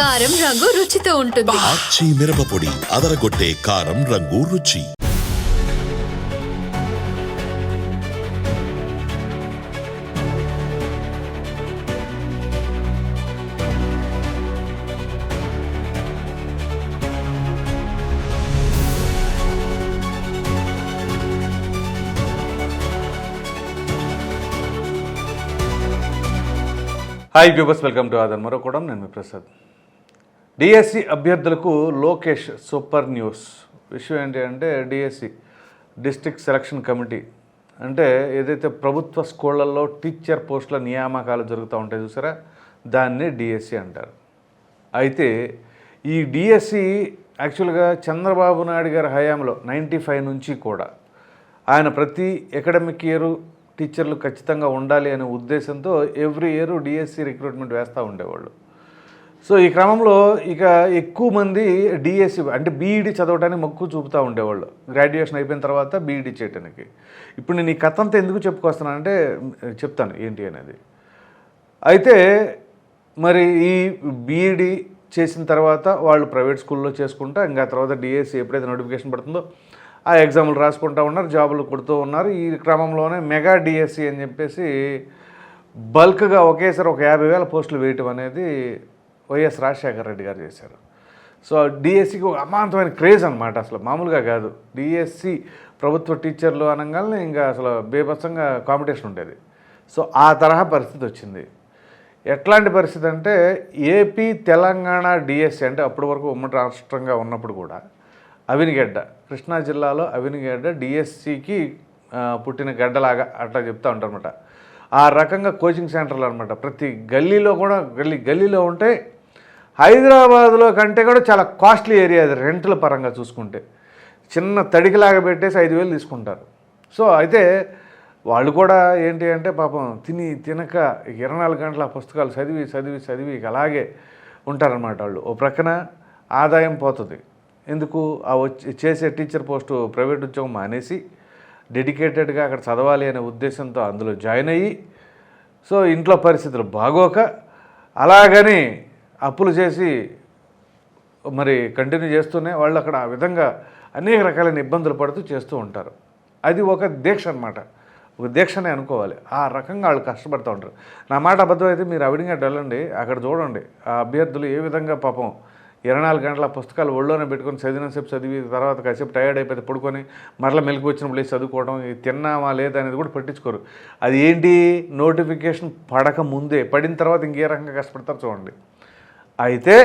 కారం రంగు రుచితో ఉంటుంది. ఆచి మిరపపొడి అదరగొట్టే కారం రంగు రుచి. హాయ్ వ్యూవర్స్ వెల్కమ్ టు ఆదర్ మరొకడం నేను మీ ప్రసాద్ డిఎస్సి అభ్యర్థులకు లోకేష్ సూపర్ న్యూస్. విషయం ఏంటి అంటే డిఎస్సి డిస్ట్రిక్ట్ సెలక్షన్ కమిటీ. అంటే ఏదైతే ప్రభుత్వ స్కూళ్ళల్లో టీచర్ పోస్టుల నియామకాలు జరుగుతూ ఉంటాయి చూసారా? దాన్ని డిఎస్సి అంటారు. అయితే ఈ డిఎస్సి యాక్చువల్గా చంద్రబాబు నాయుడు గారి హయాంలో నైంటీ ఫైవ్ నుంచి కూడా ఆయన ప్రతి అకాడమిక్ ఇయర్ టీచర్లు ఖచ్చితంగా ఉండాలి అనే ఉద్దేశంతో ఎవ్రీ ఇయర్ డిఎస్సి రిక్రూట్మెంట్ వేస్తూ ఉండేవాళ్ళు. సో ఈ క్రమంలో ఇక ఎక్కువ మంది డిఎస్సి అంటే బీఈడి చదవడానికి మొక్కు చూపుతూ ఉండేవాళ్ళు. గ్రాడ్యుయేషన్ అయిపోయిన తర్వాత బీఈడి చేయడానికి ఇప్పుడు నేను ఈ కథ అంతా ఎందుకు చెప్పుకొస్తానంటే చెప్తాను ఏంటి అనేది. అయితే మరి ఈ బీఈడి చేసిన తర్వాత వాళ్ళు ప్రైవేట్ స్కూల్లో చేసుకుంటా ఇంకా తర్వాత డిఎస్సి ఎప్పుడైతే నోటిఫికేషన్ పడుతుందో ఆ ఎగ్జామ్లు రాసుకుంటూ ఉన్నారు జాబులు కొడుతూ ఉన్నారు. ఈ క్రమంలోనే మెగా డిఎస్సి అని చెప్పేసి బల్క్గా ఒకేసారి ఒక యాభై వేల పోస్టులు వేయటం అనేది వైఎస్ రాజశేఖర రెడ్డి గారు చేశారు. సో డిఎస్సికి ఒక అమాంతమైన క్రేజ్ అనమాట అసలు. మామూలుగా కాదు. డిఎస్సి ప్రభుత్వ టీచర్లు అనగానే ఇంకా అసలు బీభత్సంగా కాంపిటీషన్ ఉండేది. సో ఆ తరహా పరిస్థితి వచ్చింది. ఎట్లాంటి పరిస్థితి అంటే ఏపీ తెలంగాణ డిఎస్సి అంటే అప్పటి వరకు ఉమ్మడి రాష్ట్రంగా ఉన్నప్పుడు కూడా అవినిగడ్డ కృష్ణా జిల్లాలో అవినిగడ్డ డిఎస్సికి పుట్టిన గడ్డలాగా అట్లా చెప్తా ఉంటారన్నమాట. ఆ రకంగా కోచింగ్ సెంటర్లు అనమాట ప్రతి గల్లీలో కూడా గల్లీ గల్లీలో ఉంటే హైదరాబాద్లో కంటే కూడా చాలా కాస్ట్లీ ఏరియా అది రెంట్ల పరంగా చూసుకుంటే. చిన్న తడికిలాగా పెట్టేసి ఐదు వేలు తీసుకుంటారు. సో అయితే వాళ్ళు కూడా ఏంటి అంటే పాపం తిని తినక ఇరవై నాలుగు గంటల పుస్తకాలు చదివి చదివి చదివి అలాగే ఉంటారనమాట వాళ్ళు. ఓ ప్రక్కన ఆదాయం పోతుంది. ఎందుకు? ఆ వచ్చి చేసే టీచర్ పోస్టు ప్రైవేట్ ఉద్యోగం మానేసి డెడికేటెడ్గా అక్కడ చదవాలి అనే ఉద్దేశంతో అందులో జాయిన్ అయ్యి సో ఇంట్లో పరిస్థితులు బాగోక అలాగని అప్పులు చేసి మరి కంటిన్యూ చేస్తూనే వాళ్ళు అక్కడ ఆ విధంగా అనేక రకాలైన ఇబ్బందులు పడుతూ చేస్తూ ఉంటారు. అది ఒక దీక్ష అనమాట ఒక దీక్షనే అనుకోవాలి. ఆ రకంగా వాళ్ళు కష్టపడుతూ ఉంటారు. నా మాట అబద్ధం అయితే మీరు అవిడిగా వెళ్ళండి. అక్కడ చూడండి. ఆ అభ్యర్థులు ఏ విధంగా పాపం ఇరవై నాలుగు గంటల పుస్తకాలు ఒళ్ళోనే పెట్టుకొని చదివినసేపు చదివి తర్వాత కాసేపు టైర్డ్ అయిపోతే పడుకొని మరలా మెలకు వచ్చినప్పుడు లేచి చదువుకోవడం ఇది తిన్నామా లేదా అనేది కూడా పట్టించుకోరు. అది ఏంటి? నోటిఫికేషన్ పడక ముందే పడిన తర్వాత ఇంకే రకంగా కష్టపడతారు చూడండి. అయితే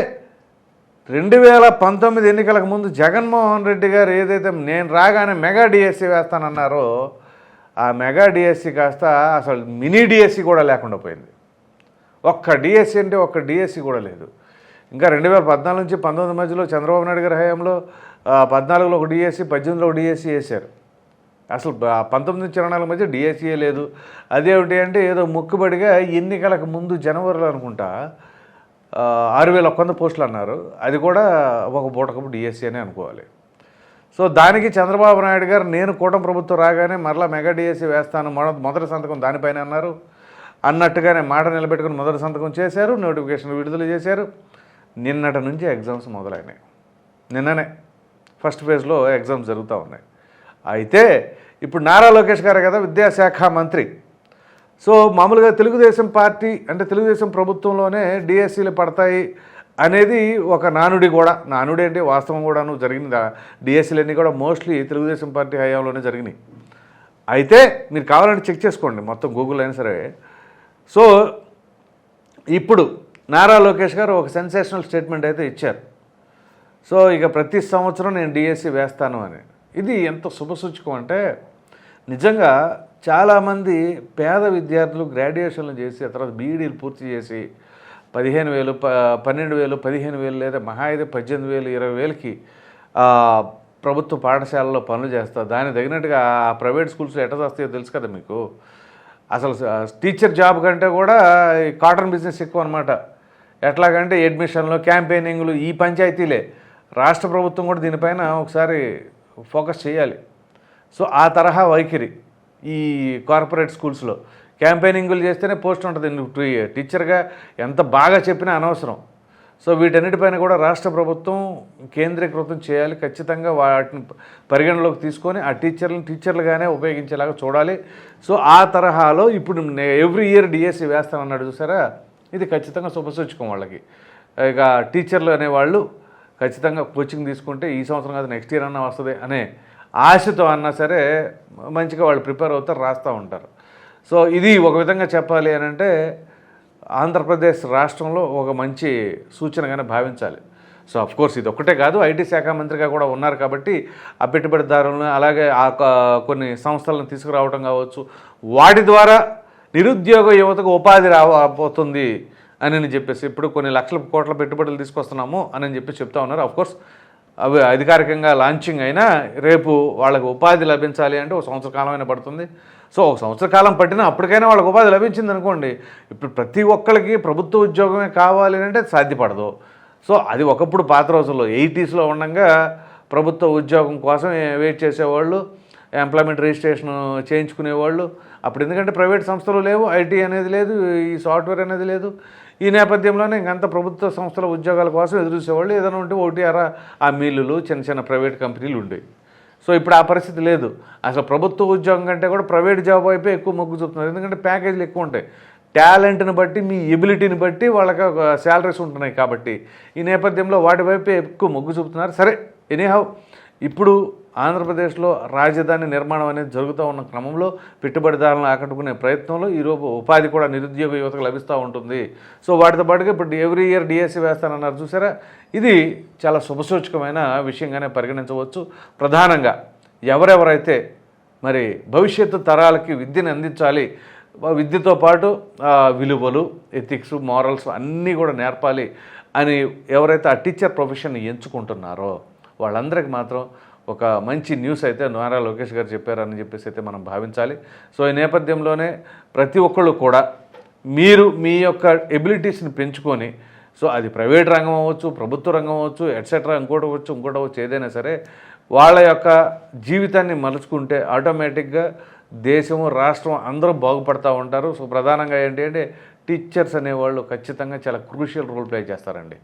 రెండు వేల పంతొమ్మిది ఎన్నికలకు ముందు జగన్మోహన్ రెడ్డి గారు ఏదైతే నేను రాగానే మెగా డిఎస్సి వేస్తానన్నారో ఆ మెగా డిఎస్సి కాస్త అసలు మినీ డిఎస్సి కూడా లేకుండా పోయింది. ఒక్క డిఎస్సి అంటే ఒక్క డిఎస్సి కూడా లేదు. ఇంకా రెండు వేల పద్నాలుగు నుంచి పంతొమ్మిది మధ్యలో చంద్రబాబు నాయుడు గారి హయాంలో పద్నాలుగులో ఒక డిఎస్సి పద్దెనిమిదిలో ఒక డిఎస్సి వేశారు. అసలు పంతొమ్మిది నుంచి ఇరవై నాలుగు మధ్య డిఎస్సీయే లేదు. అదేమిటి అంటే ఏదో మొక్కుబడిగా ఎన్నికలకు ముందు జనవరిలో అనుకుంటా ఆరు వేల ఒక్క వంద పోస్టులు అన్నారు. అది కూడా ఒక పూటకపు డిఎస్సీ అని అనుకోవాలి. సో దానికి చంద్రబాబు నాయుడు గారు నేను కూటమి ప్రభుత్వం రాగానే మరలా మెగా డిఎస్సీ వేస్తాను మొదటి సంతకం దానిపైన అన్నారు. అన్నట్టుగానే మాట నిలబెట్టుకుని మొదటి సంతకం చేశారు నోటిఫికేషన్ విడుదల చేశారు. నిన్నటి నుంచి ఎగ్జామ్స్ మొదలైనాయి. నిన్ననే ఫస్ట్ ఫేజ్లో ఎగ్జామ్స్ జరుగుతూ ఉన్నాయి. అయితే ఇప్పుడు నారా లోకేష్ గారే కదా విద్యాశాఖ మంత్రి. సో మామూలుగా తెలుగుదేశం పార్టీ అంటే తెలుగుదేశం ప్రభుత్వంలోనే డిఎస్సీలు పడతాయి అనేది ఒక నానుడి కూడా నానుడి అంటే వాస్తవం కూడాను జరిగింది. డిఎస్సీలన్నీ కూడా మోస్ట్లీ తెలుగుదేశం పార్టీ హయాంలోనే జరిగినాయి. అయితే మీరు కావాలంటే చెక్ చేసుకోండి మొత్తం గూగుల్ అయినా సరే. సో ఇప్పుడు నారా లోకేష్ గారు ఒక సెన్సేషనల్ స్టేట్మెంట్ అయితే ఇచ్చారు. సో ఇక ప్రతి సంవత్సరం నేను డిఎస్సి వేస్తాను అని. ఇది ఎంత శుభసూచకం అంటే నిజంగా చాలామంది పేద విద్యార్థులు గ్రాడ్యుయేషన్లు చేసి ఆ తర్వాత బీఈడీలు పూర్తి చేసి పదిహేను వేలు ప పన్నెండు వేలు పదిహేను వేలు లేదా మహా అయితే పద్దెనిమిది వేలు ఇరవై వేలకి ప్రభుత్వ పాఠశాలలో పనులు చేస్తారు దాని తగినట్టుగా ఆ ప్రైవేట్ స్కూల్స్ ఎట్ట వస్తాయో తెలుసు కదా మీకు? అసలు టీచర్ జాబ్ కంటే కూడా ఈ కాటన్ బిజినెస్ ఎక్కువ అనమాట ఎట్లాగంటే అడ్మిషన్లు క్యాంపెయినింగ్లు ఈ పంచాయతీలే. రాష్ట్ర ప్రభుత్వం కూడా దీనిపైన ఒకసారి ఫోకస్ చేయాలి. సో ఆ తరహా వైఖరి. ఈ కార్పొరేట్ స్కూల్స్లో. క్యాంపెయినింగ్లు చేస్తేనే పోస్ట్ ఉంటుంది. నువ్వు టీచర్గా ఎంత బాగా చెప్పినా అనవసరం. సో వీటన్నిటిపైన కూడా రాష్ట్ర ప్రభుత్వం కేంద్రీకృతం చేయాలి. ఖచ్చితంగా వాటిని పరిగణలోకి తీసుకొని ఆ టీచర్లను టీచర్లుగానే ఉపయోగించేలాగా చూడాలి. సో ఆ తరహాలో ఇప్పుడు ఎవ్రీ ఇయర్ డిఎస్సి వేస్తానన్నాడు చూసారా? ఇది ఖచ్చితంగా శుభసూచకం వాళ్ళకి. ఇక టీచర్లు అనేవాళ్ళు ఖచ్చితంగా కోచింగ్ తీసుకుంటే ఈ సంవత్సరం కాదు నెక్స్ట్ ఇయర్ అన్నా వస్తుంది అనే ఆశతో అన్నా సరే మంచిగా వాళ్ళు ప్రిపేర్ అవుతారు రాస్తూ ఉంటారు. సో ఇది ఒక విధంగా చెప్పాలి అని అంటే ఆంధ్రప్రదేశ్ రాష్ట్రంలో ఒక మంచి సూచనగానే భావించాలి. సో అఫ్ కోర్స్ ఇది ఒక్కటే కాదు ఐటీ శాఖ మంత్రిగా కూడా ఉన్నారు కాబట్టి ఆ పెట్టుబడిదారులను అలాగే ఆ కొన్ని సంస్థలను తీసుకురావడం కావచ్చు వాటి ద్వారా నిరుద్యోగ యువతకు ఉపాధి రాబోతుంది అని చెప్పేసి ఇప్పుడు కొన్ని లక్షల కోట్ల పెట్టుబడులు తీసుకొస్తున్నాము అని చెప్పి చెప్తా ఉన్నారు. అఫ్ కోర్స్ అవి అధికారికంగా లాంచింగ్ అయినా రేపు వాళ్ళకి ఉపాధి లభించాలి అంటే ఒక సంవత్సర కాలమైనా పడుతుంది. సో ఒక సంవత్సర కాలం పట్టినా అప్పటికైనా వాళ్ళకి ఉపాధి లభించింది అనుకోండి ఇప్పుడు ప్రతి ఒక్కరికి ప్రభుత్వ ఉద్యోగమే కావాలి అంటే సాధ్యపడదు. సో అది ఒకప్పుడు పాత రోజుల్లో ఎయిటీస్లో ఉండగా ప్రభుత్వ ఉద్యోగం కోసం వెయిట్ చేసేవాళ్ళు ఎంప్లాయ్మెంట్ రిజిస్ట్రేషన్ చేయించుకునేవాళ్ళు అప్పుడు ఎందుకంటే ప్రైవేట్ సంస్థలు లేవు ఐటీ అనేది లేదు ఈ సాఫ్ట్వేర్ అనేది లేదు. ఈ నేపథ్యంలోనే ఇంకంత ప్రభుత్వ సంస్థల ఉద్యోగాల కోసం ఎదురుచూసేవాళ్ళు ఏదైనా ఉంటే ఓటీఆర్ ఆ మిల్లులు చిన్న చిన్న ప్రైవేట్ కంపెనీలు ఉండేవి. సో ఇప్పుడు ఆ పరిస్థితి లేదు. అసలు ప్రభుత్వ ఉద్యోగం కంటే కూడా ప్రైవేట్ జాబ్ వైపే ఎక్కువ మొగ్గు చూపుతున్నారు. ఎందుకంటే ప్యాకేజీలు ఎక్కువ ఉంటాయి. టాలెంట్ని బట్టి మీ ఎబిలిటీని బట్టి వాళ్ళకి శాలరీస్ ఉంటున్నాయి కాబట్టి ఈ నేపథ్యంలో వాటి వైపే ఎక్కువ మొగ్గు చూపుతున్నారు. సరే ఎనీహౌ. ఇప్పుడు ఆంధ్రప్రదేశ్లో రాజధాని నిర్మాణం అనేది జరుగుతూ ఉన్న క్రమంలో పెట్టుబడిదారులను ఆకట్టుకునే ప్రయత్నంలో ఈరోజు ఉపాధి కూడా నిరుద్యోగ యువతకు లభిస్తూ ఉంటుంది. సో వాటితో పాటుగా ఇప్పుడు ఎవ్రీ ఇయర్ డిఎస్సి వేస్తానన్నారు చూసారా? ఇది చాలా శుభసూచకమైన విషయంగానే పరిగణించవచ్చు. ప్రధానంగా ఎవరెవరైతే మరి భవిష్యత్తు తరాలకి విద్యను అందించాలి విద్యతో పాటు విలువలు ఎథిక్స్ మారల్స్ అన్నీ కూడా నేర్పాలి అని ఎవరైతే ఆ టీచర్ ప్రొఫెషన్ ఎంచుకుంటున్నారో వాళ్ళందరికీ మాత్రం ఒక మంచి న్యూస్ అయితే నారా లోకేష్ గారు చెప్పారని చెప్పేసి అయితే మనం భావించాలి. సో ఈ నేపథ్యంలోనే ప్రతి ఒక్కళ్ళు కూడా మీరు మీ యొక్క ఎబిలిటీస్ని పెంచుకొని సో అది ప్రైవేట్ రంగం అవ్వచ్చు ప్రభుత్వ రంగం అవ్వచ్చు ఎట్సెట్రా ఇంకోటి అవ్వచ్చు ఇంకోటి అవ్వచ్చు ఏదైనా సరే వాళ్ళ యొక్క జీవితాన్ని మలుచుకుంటే ఆటోమేటిక్గా దేశము రాష్ట్రం అందరూ బాగుపడతా ఉంటారు. సో ప్రధానంగా ఏంటి అంటే టీచర్స్ అనేవాళ్ళు ఖచ్చితంగా చాలా క్రూషియల్ రోల్ ప్లే చేస్తారండి.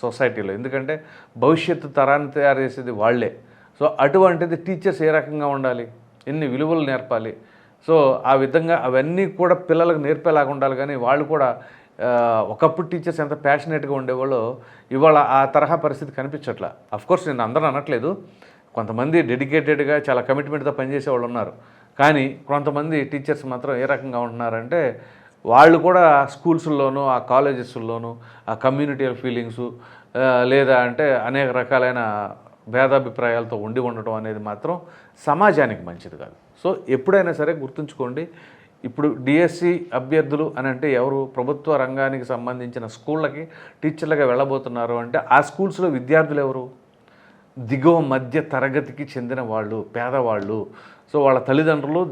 సొసైటీలో ఎందుకంటే భవిష్యత్తు తరాన్ని తయారు చేసేది వాళ్ళే. సో అటువంటిది టీచర్స్ ఏ రకంగా ఉండాలి? ఎన్ని విలువలు నేర్పాలి? సో ఆ విధంగా అవన్నీ కూడా పిల్లలకు నేర్పేలాగా ఉండాలి. కానీ వాళ్ళు కూడా ఒకప్పుడు టీచర్స్ ఎంత ప్యాషనేట్గా ఉండేవాళ్ళు ఇవాళ ఆ తరహా పరిస్థితి కనిపించట్లా. కోర్స్ నేను అందరూ అనట్లేదు. కొంతమంది డెడికేటెడ్గా చాలా కమిట్మెంట్తో పనిచేసే వాళ్ళు ఉన్నారు. కానీ కొంతమంది టీచర్స్ మాత్రం ఏ రకంగా ఉంటున్నారంటే వాళ్ళు కూడా స్కూల్స్లోనూ ఆ కాలేజెస్లోనూ ఆ కమ్యూనిటీ ఫీలింగ్స్ లేదా అంటే అనేక రకాలైన భేదాభిప్రాయాలతో ఉండి ఉండటం అనేది మాత్రం సమాజానికి మంచిది కాదు. సో ఎప్పుడైనా సరే గుర్తుంచుకోండి ఇప్పుడు డిఎస్సి అభ్యర్థులు అని అంటే ఎవరు ప్రభుత్వ రంగానికి సంబంధించిన స్కూళ్ళకి టీచర్లుగా వెళ్ళబోతున్నారు అంటే ఆ స్కూల్స్లో విద్యార్థులు ఎవరు? దిగువ మధ్య తరగతికి చెందిన వాళ్ళు పేదవాళ్ళు. సో వాళ్ళ తల్లిదండ్రులు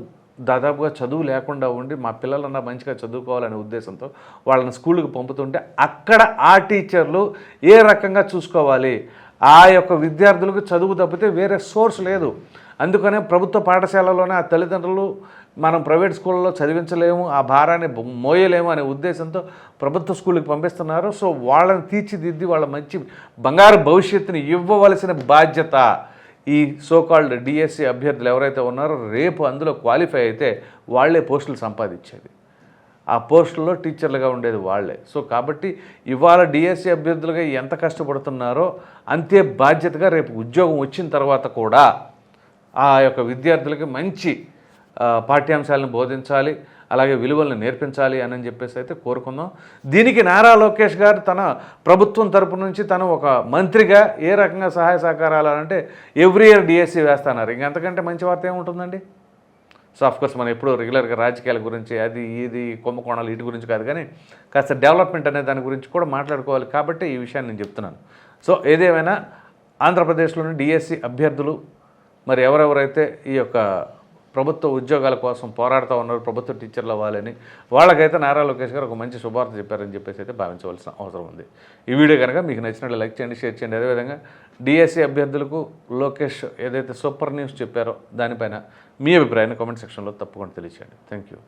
దాదాపుగా చదువు లేకుండా ఉండి మా పిల్లలన్నా మంచిగా చదువుకోవాలనే ఉద్దేశంతో వాళ్ళని స్కూల్కి పంపుతుంటే అక్కడ ఆ టీచర్లు ఏ రకంగా చూసుకోవాలి? ఆ యొక్క విద్యార్థులకు చదువు తప్పితే వేరే సోర్స్ లేదు. అందుకనే ప్రభుత్వ పాఠశాలలోనే ఆ తల్లిదండ్రులు మనం ప్రైవేట్ స్కూళ్ళలో చదివించలేము ఆ భారాన్ని మోయలేము అనే ఉద్దేశంతో ప్రభుత్వ స్కూల్కి పంపిస్తున్నారు. సో వాళ్ళని తీర్చిదిద్ది వాళ్ళ మంచి బంగారు భవిష్యత్తుని ఇవ్వవలసిన బాధ్యత ఈ సోకాల్డ్ డిఎస్సి అభ్యర్థులు ఎవరైతే ఉన్నారో రేపు అందులో క్వాలిఫై అయితే వాళ్ళే పోస్టులు సంపాదించేది. ఆ పోస్టుల్లో టీచర్లుగా ఉండేది వాళ్ళే. సో కాబట్టి ఇవాళ డిఎస్సి అభ్యర్థులుగా ఎంత కష్టపడుతున్నారో అంతే బాధ్యతగా రేపు ఉద్యోగం వచ్చిన తర్వాత కూడా ఆ యొక్క విద్యార్థులకి మంచి పాఠ్యాంశాలను బోధించాలి అలాగే విలువలను నేర్పించాలి అని చెప్పేసి అయితే కోరుకుందాం. దీనికి నారా లోకేష్ గారు తన ప్రభుత్వం తరపు నుంచి తను ఒక మంత్రిగా ఏ రకంగా సహాయ సహకారాలు అంటే ఎవ్రీ ఇయర్ డిఎస్సి వేస్తున్నారు ఇంకంతకంటే మంచి వార్త ఏముంటుందండి? సో అఫ్కోర్స్ మనం ఎప్పుడూ రెగ్యులర్గా రాజకీయాల గురించి అది ఇది కుంభకోణాలు వీటి గురించి కాదు. కానీ కాస్త డెవలప్మెంట్ అనే దాని గురించి కూడా మాట్లాడుకోవాలి కాబట్టి ఈ విషయాన్ని నేను చెప్తున్నాను. సో ఏదేమైనా ఆంధ్రప్రదేశ్లోని డిఎస్సి అభ్యర్థులు మరి ఎవరెవరైతే ఈ యొక్క ప్రభుత్వ ఉద్యోగాల కోసం పోరాడుతూ ఉన్నారు ప్రభుత్వ టీచర్లు అవ్వాలని వాళ్ళకైతే నారా లోకేష్ గారు ఒక మంచి శుభార్త చెప్పారని చెప్పేసి అయితే భావించవలసిన అవసరం ఉంది. ఈ వీడియో కనుక మీకు నచ్చినట్లు లైక్ చేయండి షేర్ చేయండి. అదేవిధంగా డిఎస్సీ అభ్యర్థులకు లోకేష్ ఏదైతే సూపర్ న్యూస్ చెప్పారో దానిపైన మీ అభిప్రాయాన్ని కామెంట్ సెక్షన్లో తప్పకుండా తెలియచేయండి. Thank you.